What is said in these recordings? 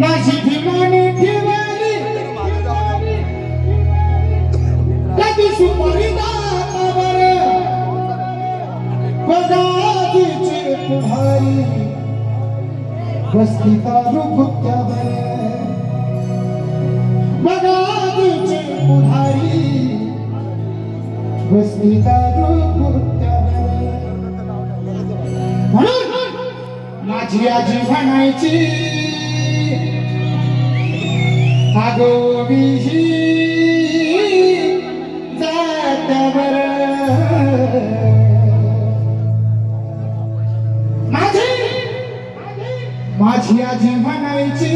माझी ठिकाणी ठेवाली कधी सुपारी दातावर? कदाचिची तुम्हारी बस्ती तारू भुक्त्यावर बगादीची पुढारी. बस्ती तारू भुक्त्यावर म्हणून माझी आजी म्हणायची आगोबीही जात्यावर माझी माझी आजी म्हणायची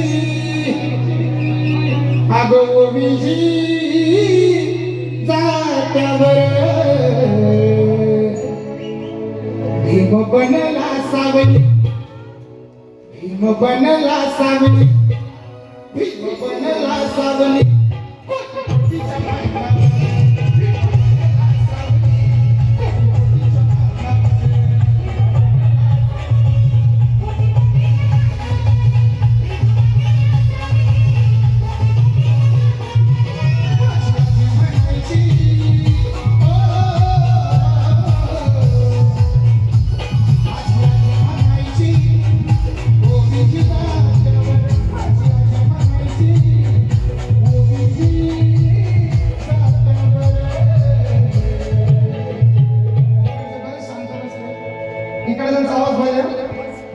आगोबीही जात्यावर भीम बनला सावली भीम बनला सावली. भीम बनला सावली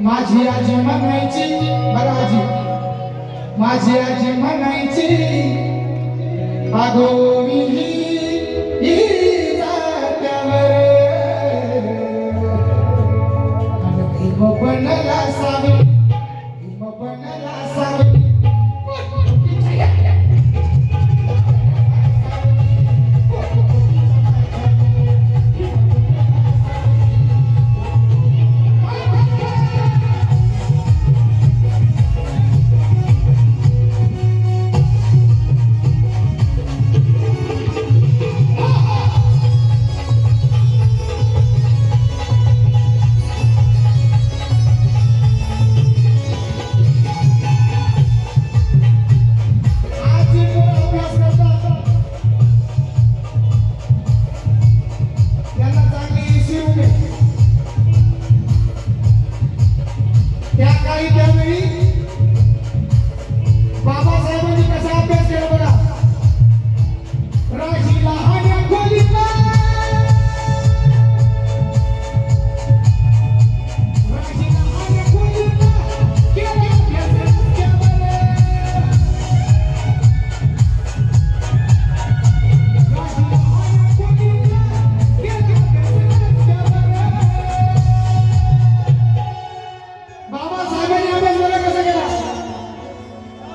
माझी आजी म्हणायची बघा आजी माझी आजी म्हणायची अगो मी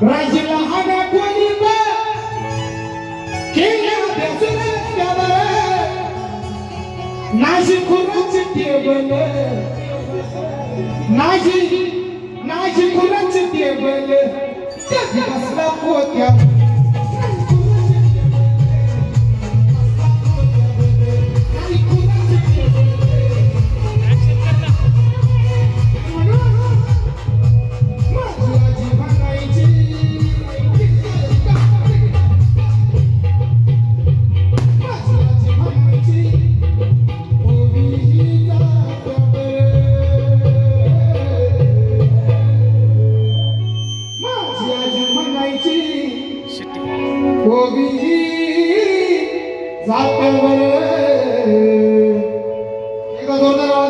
राजीला हाना कोणी केला अभ्यास रस्त्यावर नाशी खुराची टेबल. नाशी नाशी खुराची टेबल. बसला पोत्या? Open the door,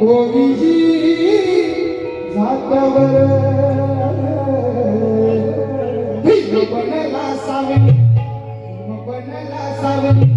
कोणीही झाल्यावर बनला सावली बनला सावली.